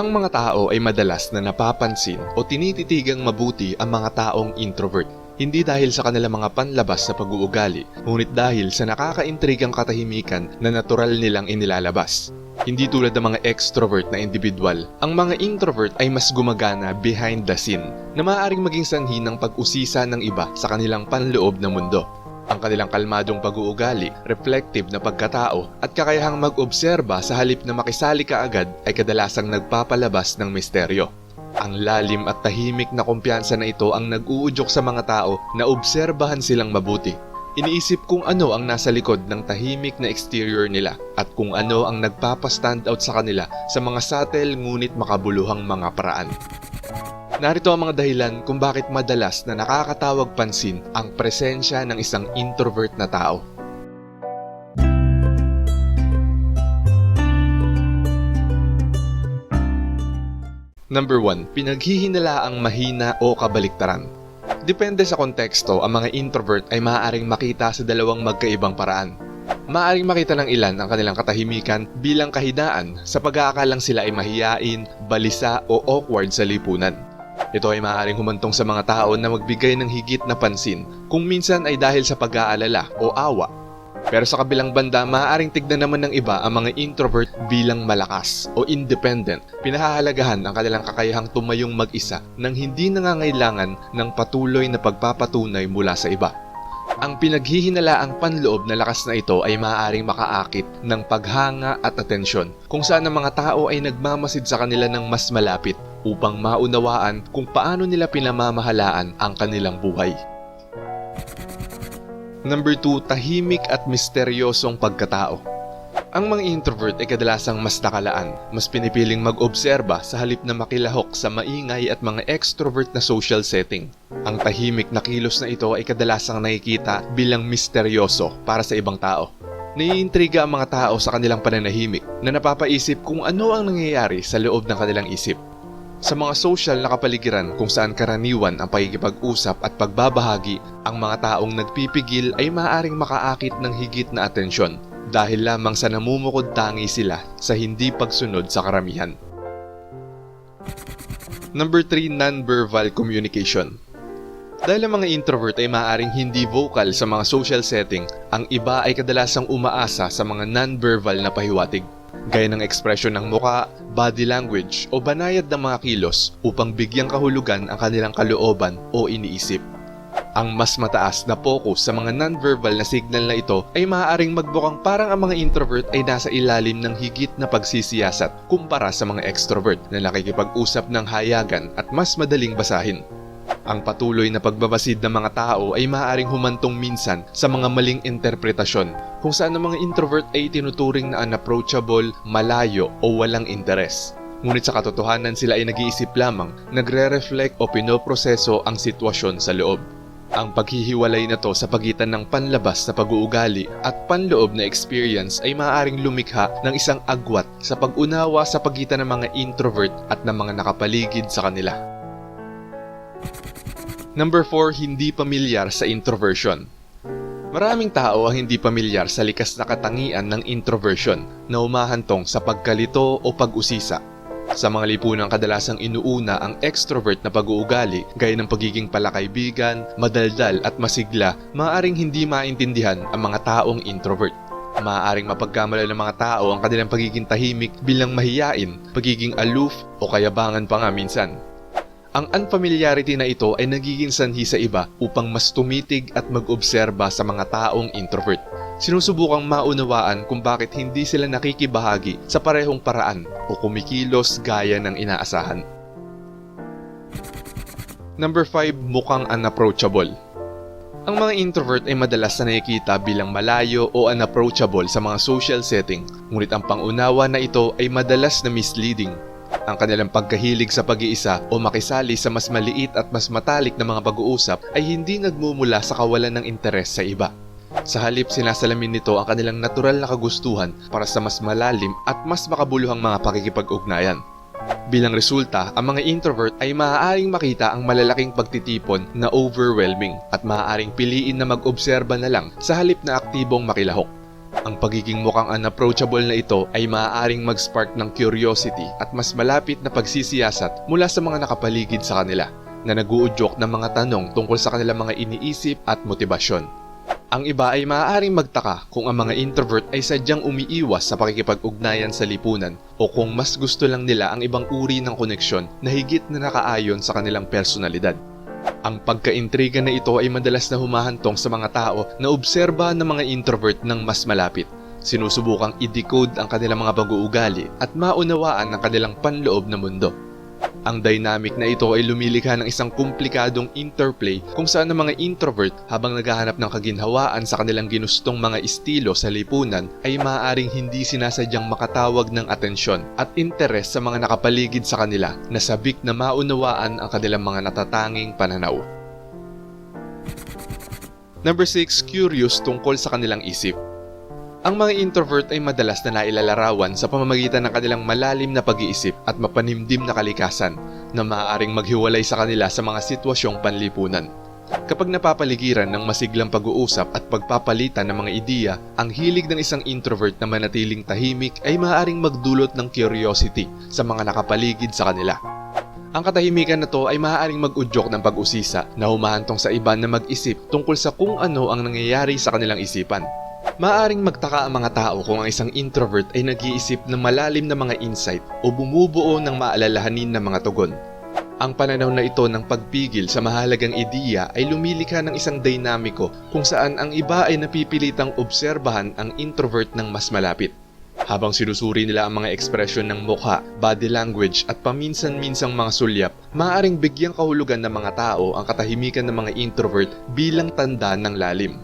Ang mga tao ay madalas na napapansin o tinititigang mabuti ang mga taong introvert. Hindi dahil sa kanilang mga panlabas na pag-uugali, ngunit dahil sa nakakaintrigang katahimikan na natural nilang inilalabas. Hindi tulad ng mga extrovert na individual, ang mga introvert ay mas gumagana behind the scene na maaaring maging sanhi ng pag-usisa ng iba sa kanilang panloob na mundo. Ang kanilang kalmadong pag-uugali, reflective na pagkatao at kakayahang mag-obserba sa halip na makisali ka agad ay kadalasang nagpapalabas ng misteryo. Ang lalim at tahimik na kumpiyansa na ito ang nag-uudyok sa mga tao na obserbahan silang mabuti. Iniisip kung ano ang nasa likod ng tahimik na exterior nila at kung ano ang nagpapastand out sa kanila sa mga subtle ngunit makabuluhang mga paraan. Narito ang mga dahilan kung bakit madalas na nakakatawag pansin ang presensya ng isang introvert na tao. Number 1. Pinaghihinalaang mahina o kabaliktaran. Depende sa konteksto, ang mga introvert ay maaaring makita sa dalawang magkaibang paraan. Maaaring makita ng ilan ang kanilang katahimikan bilang kahinaan sa pag-aakalang sila ay mahiyain, balisa o awkward sa lipunan. Ito ay maaaring humantong sa mga tao na magbigay ng higit na pansin kung minsan ay dahil sa pag-aalala o awa. Pero sa kabilang banda, maaaring tignan naman ng iba ang mga introvert bilang malakas o independent. Pinahahalagahan ang kanilang kakayahang tumayong mag-isa nang hindi nangangailangan ng patuloy na pagpapatunay mula sa iba. Ang pinaghihinalaang panloob na lakas na ito ay maaaring makaakit ng paghanga at atensyon kung saan ang mga tao ay nagmamasid sa kanila ng mas malapit upang maunawaan kung paano nila pinamamahalaan ang kanilang buhay. Number 2, tahimik at misteryosong pagkatao. Ang mga introvert ay kadalasang mas nakalaan, mas pinipiling mag-obserba sa halip na makilahok sa maingay at mga extrovert na social setting. Ang tahimik na kilos na ito ay kadalasang nakikita bilang misteryoso para sa ibang tao. Naiintriga ang mga tao sa kanilang pananahimik na napapaisip kung ano ang nangyayari sa loob ng kanilang isip. Sa mga social na kapaligiran kung saan karaniwan ang pakikipag-usap at pagbabahagi, ang mga taong nagpipigil ay maaaring makaakit ng higit na atensyon dahil lamang sa namumukod tangi sila sa hindi pagsunod sa karamihan. Number 3, non-verbal communication. Dahil ang mga introvert ay maaaring hindi vocal sa mga social setting, ang iba ay kadalasang umaasa sa mga non-verbal na pahiwatig gaya ng ekspresyon ng muka, body language o banayad ng mga kilos upang bigyang kahulugan ang kanilang kalooban o iniisip. Ang mas mataas na focus sa mga non-verbal na signal na ito ay maaaring magbukang parang ang mga introvert ay nasa ilalim ng higit na pagsisiyasat kumpara sa mga extrovert na nakikipag-usap ng hayagan at mas madaling basahin. Ang patuloy na pagbabasid ng mga tao ay maaaring humantong minsan sa mga maling interpretasyon kung saan ang mga introvert ay tinuturing na unapproachable, malayo o walang interes. Ngunit sa katotohanan sila ay nag-iisip lamang, nagre-reflect o pinoproseso ang sitwasyon sa loob. Ang paghihiwalay na to sa pagitan ng panlabas na pag-uugali at panloob na experience ay maaaring lumikha ng isang agwat sa pag-unawa sa pagitan ng mga introvert at ng mga nakapaligid sa kanila. Number 4, hindi pamilyar sa introversion. Maraming tao ang hindi pamilyar sa likas na katangian ng introversion na umahantong sa pagkalito o pag-usisa. Sa mga lipunang kadalasang inuuna ang extrovert na pag-uugali gaya ng pagiging palakaibigan, madaldal at masigla, maaaring hindi maintindihan ang mga taong introvert. Maaaring mapagkamala ng mga tao ang kanilang pagiging tahimik bilang mahiyain, pagiging aloof o kayabangan pa nga minsan. Ang unfamiliarity na ito ay nagiging sanhi sa iba upang mas tumitig at mag-obserba sa mga taong introvert. Sinusubukang maunawaan kung bakit hindi sila nakikibahagi sa parehong paraan o kumikilos gaya ng inaasahan. Number 5, mukhang unapproachable. Ang mga introvert ay madalas na nakikita bilang malayo o unapproachable sa mga social setting, ngunit ang pangunawa na ito ay madalas na misleading ang kanilang pagkahilig sa pag-iisa o makisali sa mas maliit at mas matalik na mga pag-uusap ay hindi nagmumula sa kawalan ng interes sa iba. Sa halip sinasalamin nito ang kanilang natural na kagustuhan para sa mas malalim at mas makabuluhang mga pakikipag-ugnayan. Bilang resulta, ang mga introvert ay maaaring makita ang malalaking pagtitipon na overwhelming at maaaring piliin na mag-obserba na lang sa halip na aktibong makilahok. Ang pagiging mukhang unapproachable na ito ay maaaring mag-spark ng curiosity at mas malapit na pagsisiyasat mula sa mga nakapaligid sa kanila na naguudyok ng mga tanong tungkol sa kanilang mga iniisip at motibasyon. Ang iba ay maaaring magtaka kung ang mga introvert ay sadyang umiiwas sa pakikipag-ugnayan sa lipunan o kung mas gusto lang nila ang ibang uri ng koneksyon na higit na nakaayon sa kanilang personalidad. Ang pagkaintriga na ito ay madalas na humahantong sa mga tao na obserba ng mga introvert ng mas malapit. Sinusubukang i-decode ang kanilang mga pag-uugali at maunawaan ang kanilang panloob na mundo. Ang dynamic na ito ay lumilikha ng isang komplikadong interplay kung saan ang mga introvert habang naghahanap ng kaginhawaan sa kanilang ginustong mga estilo sa lipunan ay maaaring hindi sinasadyang makatawag ng atensyon at interes sa mga nakapaligid sa kanila na sabik na maunawaan ang kanilang mga natatanging pananaw. Number 6, curious tungkol sa kanilang isip. Ang mga introvert ay madalas na nailalarawan sa pamamagitan ng kanilang malalim na pag-iisip at mapanimdim na kalikasan na maaaring maghiwalay sa kanila sa mga sitwasyong panlipunan. Kapag napapaligiran ng masiglang pag-uusap at pagpapalitan ng mga ideya, ang hilig ng isang introvert na manatiling tahimik ay maaaring magdulot ng curiosity sa mga nakapaligid sa kanila. Ang katahimikan na to ay maaaring mag-udyok ng pag-usisa na humahantong sa iba na mag-isip tungkol sa kung ano ang nangyayari sa kanilang isipan. Maaring magtaka ang mga tao kung ang isang introvert ay nag-iisip ng malalim na mga insight o bumubuo ng maalalahanin ng mga tugon. Ang pananaw na ito ng pagpigil sa mahalagang ideya ay lumilikha ng isang dinamiko kung saan ang iba ay napipilitang obserbahan ang introvert ng mas malapit. Habang sinusuri nila ang mga ekspresyon ng mukha, body language at paminsan-minsang mga sulyap, maaaring bigyang kahulugan ng mga tao ang katahimikan ng mga introvert bilang tanda ng lalim.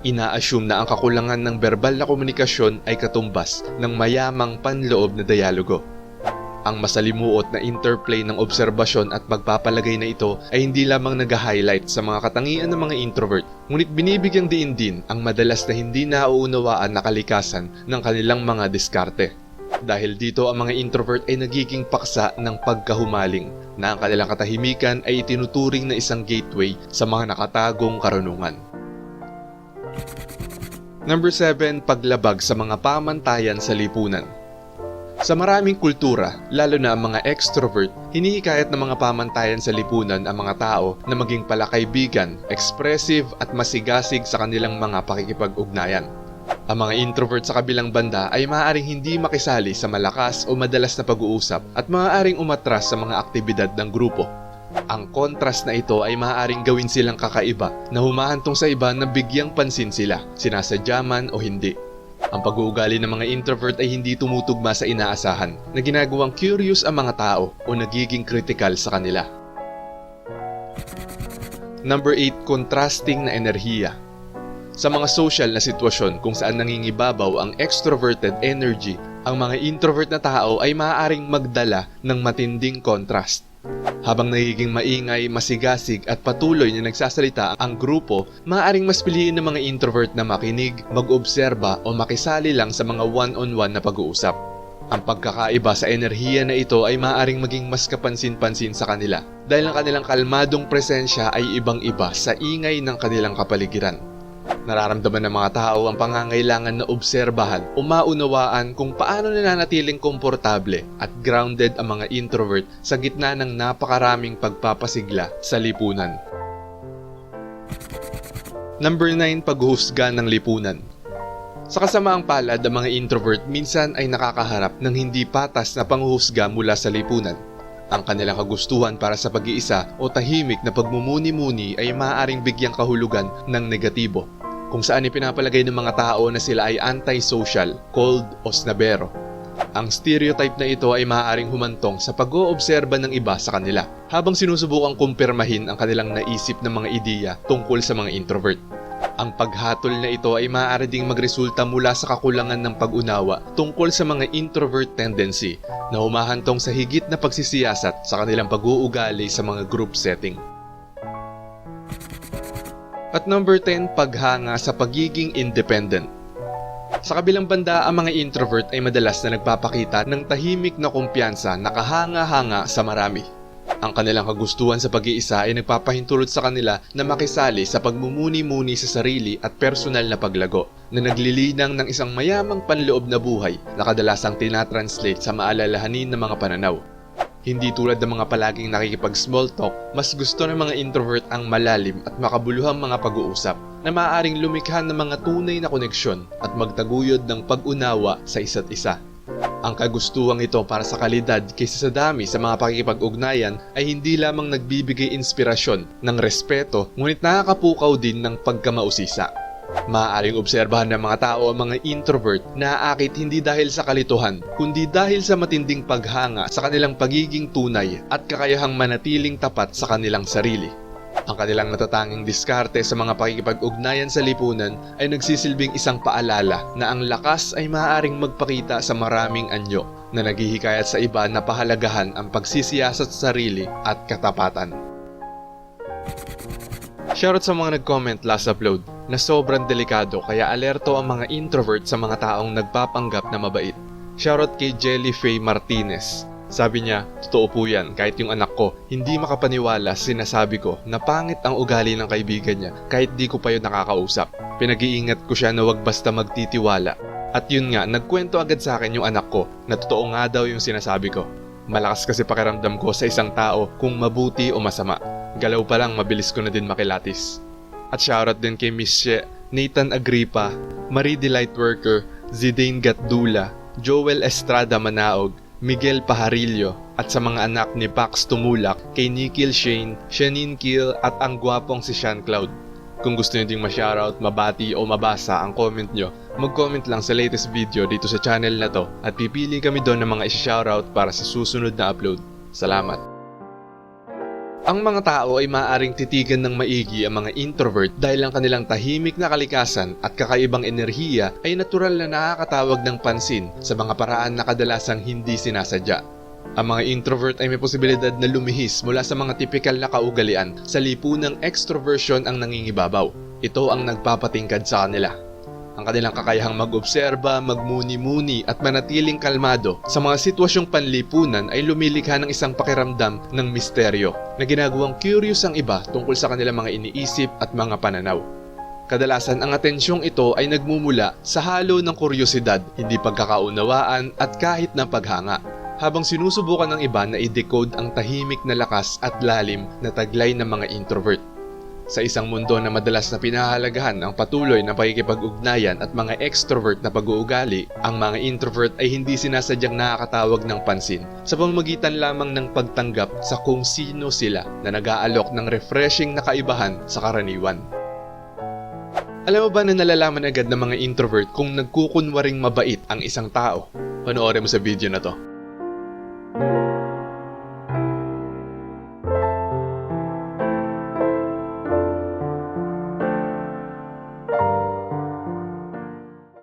Ina-assume na ang kakulangan ng verbal na komunikasyon ay katumbas ng mayamang panloob na dialogo. Ang masalimuot na interplay ng obserbasyon at pagpapalagay na ito ay hindi lamang nag-highlight sa mga katangian ng mga introvert, ngunit binibigyang diin din ang madalas na hindi nauunawaan na kalikasan ng kanilang mga diskarte. Dahil dito ang mga introvert ay nagiging paksa ng pagkahumaling na ang kanilang katahimikan ay itinuturing na isang gateway sa mga nakatagong karunungan. Number 7, paglabag sa mga pamantayan sa lipunan. Sa maraming kultura, lalo na ang mga extrovert, hinihikayat ng mga pamantayan sa lipunan ang mga tao na maging palakaibigan, expressive at masigasig sa kanilang mga pakikipag-ugnayan. Ang mga introvert sa kabilang banda ay maaaring hindi makisali sa malakas o madalas na pag-uusap at maaaring umatras sa mga aktibidad ng grupo. Ang kontrast na ito ay maaaring gawin silang kakaiba na humahantong sa iba na bigyang pansin sila, sinasadya man o hindi. Ang pag-uugali ng mga introvert ay hindi tumutugma sa inaasahan na ginagawang curious ang mga tao o nagiging critical sa kanila. Number 8, contrasting na enerhiya. Sa mga social na sitwasyon kung saan nangingibabaw ang extroverted energy, ang mga introvert na tao ay maaaring magdala ng matinding contrast. Habang nagiging maingay, masigasig at patuloy na nagsasalita ang grupo, maaaring mas piliin ng mga introvert na makinig, mag-obserba o makisali lang sa mga one-on-one na pag-uusap. Ang pagkakaiba sa enerhiya na ito ay maaaring maging mas kapansin-pansin sa kanila dahil ang kanilang kalmadong presensya ay ibang-iba sa ingay ng kanilang kapaligiran. Nararamdaman ng mga tao ang pangangailangan na obserbahan o maunawaan kung paano nananatiling komportable at grounded ang mga introvert sa gitna ng napakaraming pagpapasigla sa lipunan. Number 9, paghuhusga ng lipunan. Sa kasamaang palad, ang mga introvert minsan ay nakakaharap ng hindi patas na panghuhusga mula sa lipunan. Ang kanilang kagustuhan para sa pag-iisa o tahimik na pagmumuni-muni ay maaaring bigyang kahulugan ng negatibo, kung saan ipinapalagay ng mga tao na sila ay antisocial, cold o snabero. Ang stereotype na ito ay maaaring humantong sa pag-oobserba ng iba sa kanila habang sinusubukang kumpirmahin ang kanilang naisip ng mga ideya tungkol sa mga introvert. Ang paghatol na ito ay maaari ding magresulta mula sa kakulangan ng pag-unawa tungkol sa mga introvert tendency na humahantong sa higit na pagsisiyasat sa kanilang pag-uugali sa mga group setting. At number 10, paghanga sa pagiging independent. Sa kabilang banda, ang mga introvert ay madalas na nagpapakita ng tahimik na kumpiyansa na kahanga-hanga sa marami. Ang kanilang kagustuhan sa pag-iisa ay nagpapahintulot sa kanila na makisali sa pagmumuni-muni sa sarili at personal na paglago na naglilinang ng isang mayamang panloob na buhay na kadalasang tinatranslate sa maalalahanin ng mga pananaw. Hindi tulad ng mga palaging nakikipag-small talk, mas gusto ng mga introvert ang malalim at makabuluhang mga pag-uusap na maaaring lumikha ng mga tunay na koneksyon at magtaguyod ng pag-unawa sa isa't isa. Ang kagustuhang ito para sa kalidad kaysa sa dami sa mga pakikipag-ugnayan ay hindi lamang nagbibigay inspirasyon ng respeto ngunit nakakapukaw din ng pagkamausisa. Maaaring obserbahan ng mga tao ang mga introvert na aakit hindi dahil sa kalituhan, kundi dahil sa matinding paghanga sa kanilang pagiging tunay at kakayahang manatiling tapat sa kanilang sarili. Ang kanilang natatanging diskarte sa mga pakikipag-ugnayan sa lipunan ay nagsisilbing isang paalala na ang lakas ay maaaring magpakita sa maraming anyo na naghihikayat sa iba na pahalagahan ang pagsisiyasat sa sarili at katapatan. Shoutout sa mga nag-comment last upload na sobrang delikado kaya alerto ang mga introvert sa mga taong nagpapanggap na mabait. Shoutout kay Jelly Faye Martinez. Sabi niya, totoo po yan, kahit yung anak ko, hindi makapaniwala sa sinasabi ko na pangit ang ugali ng kaibigan niya kahit di ko pa yun nakakausap. Pinag-iingat ko siya na wag basta magtitiwala. At yun nga, nagkwento agad sa akin yung anak ko na totoo nga daw yung sinasabi ko. Malakas kasi pakiramdam ko sa isang tao kung mabuti o masama. Galaw pa lang mabilis ko na din makilatis. At shoutout din kay Miss She, Nathan Agripa, Marie Delight Worker, Zidane Gatdula, Joel Estrada Manaog, Miguel Pajarillo at sa mga anak ni Pax Tumulak kay Nikil Shane, Shanine Kill at ang gwapong si Sean Cloud. Kung gusto nyo ding ma-shoutout, mabati o mabasa ang comment nyo, mag-comment lang sa latest video dito sa channel na to at pipili kami doon ng mga isi-shoutout para sa susunod na upload. Salamat! Ang mga tao ay maaaring titigan ng maigi ang mga introvert dahil ang kanilang tahimik na kalikasan at kakaibang enerhiya ay natural na nakakatawag ng pansin sa mga paraan na kadalasang hindi sinasadya. Ang mga introvert ay may posibilidad na lumihis mula sa mga tipikal na kaugalian sa lipunang extroversion ang nangingibabaw. Ito ang nagpapatingkad sa kanila. Ang kanilang kakayahang mag-obserba, magmuni-muni at manatiling kalmado sa mga sitwasyong panlipunan ay lumilikha ng isang pakiramdam ng misteryo na ginagawang curious ang iba tungkol sa kanilang mga iniisip at mga pananaw. Kadalasan ang atensyong ito ay nagmumula sa halo ng kuryosidad, hindi pagkakaunawaan at kahit na paghanga. Habang sinusubukan ng iba na i-decode ang tahimik na lakas at lalim na taglay ng mga introvert. Sa isang mundo na madalas na pinahalagahan ang patuloy na pakikipag-ugnayan at mga extrovert na pag-uugali, ang mga introvert ay hindi sinasadyang nakakatawag ng pansin sa pamamagitan lamang ng pagtanggap sa kung sino sila na nag-aalok ng refreshing na kaibahan sa karaniwan. Alam mo ba na nalalaman agad ng mga introvert kung nagkukunwaring mabait ang isang tao? Panoorin mo sa video na to.